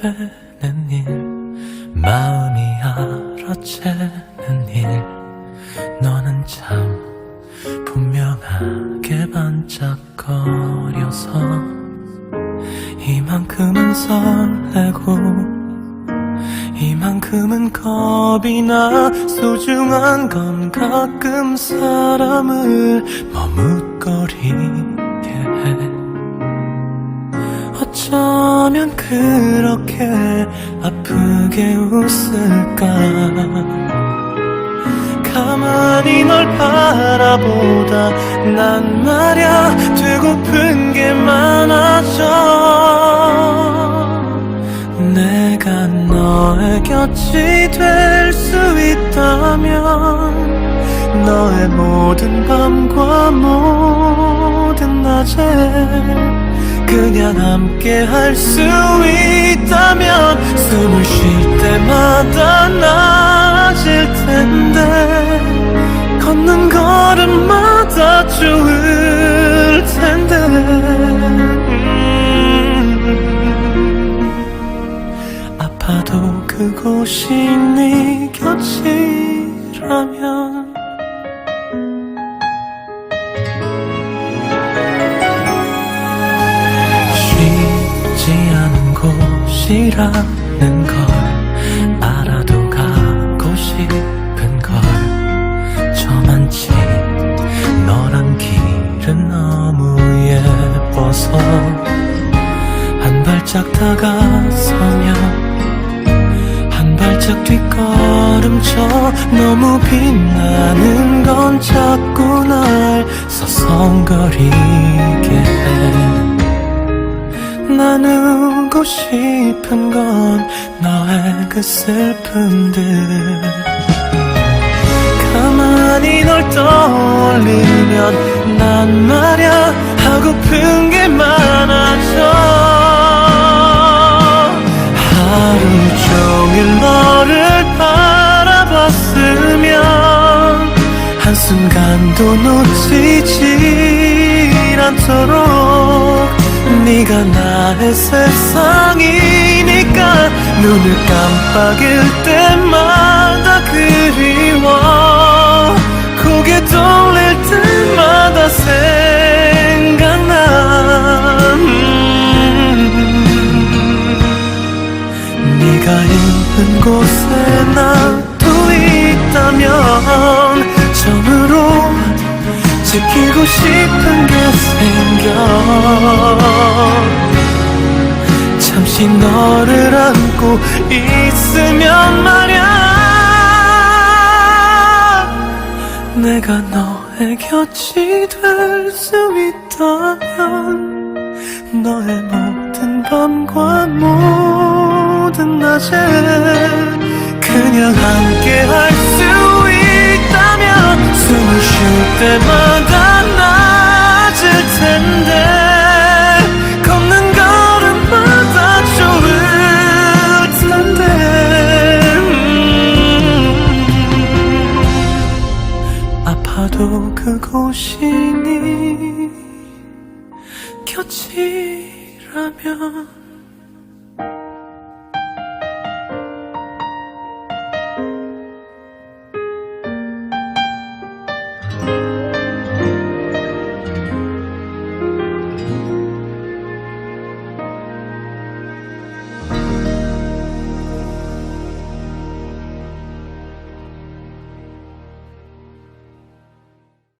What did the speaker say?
되는 일 마음이 알아채는 일. 너는 참 분명하게 반짝거려서 이만큼은 설레고 이만큼은 겁이 나 소중한 건 가끔 사람을 머뭇거리 어쩌면 그렇게 아프게 웃을까? 가만히 널 바라보다 난 말야 되고픈 게 많아져. 내가 너의 곁이 될 수 있다면 너의 모든 밤과 모든 낮에 그냥 함께 할 수 있다면 숨을 쉴 때마다 나 곳이라는 걸 알아도 가고 싶은 걸. 저만치 너란 길은 너무 예뻐서 한 발짝 다가서면 한 발짝 뒷걸음쳐 너무 빛나는 건 자꾸 날 서성거리게 해. 나 누고 싶은 건 너의 그 슬픔들. 가만히 널 떠올리면 난 말야 하고픈 게 많아져. 하루 종일 너를 바라봤으면 한순간도 놓치질 않도록 네가 나의 세상이니까 눈을 깜빡일 때마다 그리워. 고개 돌릴 때마다 생각나. 음. 네가 있는 곳에 나도 있다면 처음으로 지키고 싶은 게 생겨 잠시 너를 안고 있으면 말야. 내가 너의 곁이 될 수 있다면 너의 모든 밤과 모든 낮에 그냥 함께 할 수 있다면 숨을 쉴 때마다 네 곁이라면